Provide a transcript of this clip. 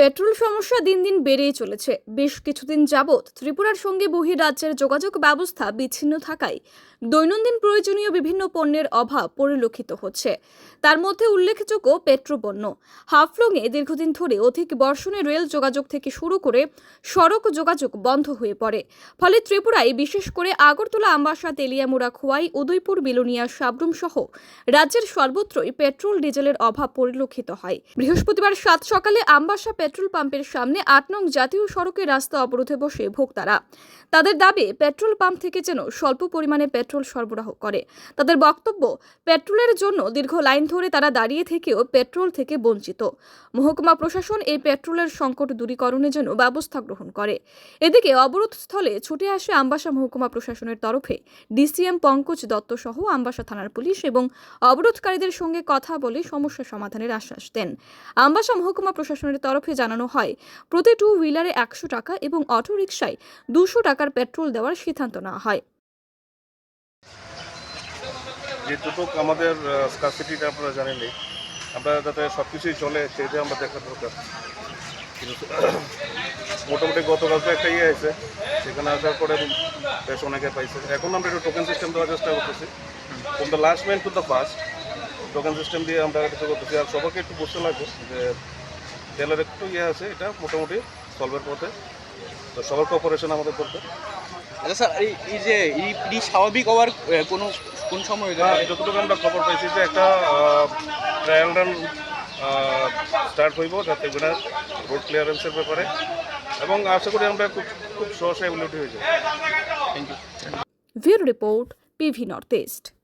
Petrol সমস্যা দিন দিন বেড়েই চলেছে। বেশ কিছুদিন যাবৎ ত্রিপুরার সঙ্গে বহিরাজ্যের যোগাযোগ ব্যবস্থা বিচ্ছিন্ন থাকায় দৈনন্দিন প্রয়োজনীয় বিভিন্ন পণ্যের অভাব পরিলক্ষিত হচ্ছে। তার মধ্যে উল্লেখযোগ্য পেট্রোপণ্য। হাফলংয়ে দীর্ঘদিন ধরে অধিক বর্ষণে রেল যোগাযোগ থেকে শুরু করে সড়ক যোগাযোগ বন্ধ হয়ে পড়ে। ফলে ত্রিপুরায় বিশেষ করে আগরতলা, আমবাসা, তেলিয়ামুড়া, খোয়াই, উদয়পুর, বিলোনিয়া সাবরুম সহ রাজ্যের সর্বত্রই পেট্রোল, ডিজেলের অভাব পরিলক্ষিত হয়। বৃহস্পতিবার সাত সকালে আমবাসা পেট্রোল পাম্পের সামনে আট নং জাতীয় সড়কে রাস্তা অবরোধে বসে ভোক্তারা। তাদের দাবি, পেট্রোল পাম্প থেকে যেন স্বল্প পরিমাণে পেট্রোল সরবরাহ করে। তাদের বক্তব্য, পেট্রোলের জন্য দীর্ঘ লাইন ধরে তারা দাঁড়িয়ে থেকেও পেট্রোল থেকে বঞ্চিত। মহকুমা প্রশাসন এই পেট্রোলের সংকট দূরীকরণের জন্য ব্যবস্থা গ্রহণ করে। এদিকে অবরোধ স্থলে ছুটে আসে আমবাসা মহকুমা প্রশাসনের তরফে ডিসিএম পঙ্কজ দত্ত সহ আমবাসা থানার পুলিশ এবং অবরোধকারীদের সঙ্গে কথা বলে সমস্যা সমাধানের আশ্বাস দেন। আমবাসা মহকুমা প্রশাসনের তরফে জানানো হয়। প্রতি টু হুইলারে একশো টাকা এবং অটো দুশো টাকার পেট্রোল দেওয়ার সিদ্ধান্ত নেওয়া হয়। যেটুকুক আমাদের স্কারসিটিটা আপনারা জানেনই। আমরা যাতে সব কিছুই চলে সেটা আমরা দেখা দরকার। মোটামুটি গতকালকে একটা ইয়ে আছে সেখানে আসার পরে বেশ অনেকে পাইছে। এখন আমরা একটু টোকেন সিস্টেম দেওয়ার চেষ্টা করতেছি। From the last man to the first token system দিয়ে আমরা কিছু করতেছি। আর সবাইকে একটু বুঝতে লাগবে যে তেলের একটু ইয়ে আছে এটা মোটামুটি সলভের পথে। তো সবার কোঅপারেশন আমাদের করতে। আচ্ছা স্যার এই এই যে এই এটি স্বাভাবিক হওয়ার কোনো কোন সময় যতটুকু আমরা খবর পাইছি যে একটা ট্রায়াল রান স্টার্ট হইব যাতে করে রোড ক্লিয়ারেন্সের ব্যাপারে। এবং আশা করি আমরা খুব খুব সহসা এগুলো হয়ে যাবে। Thank you viewer report PV north east.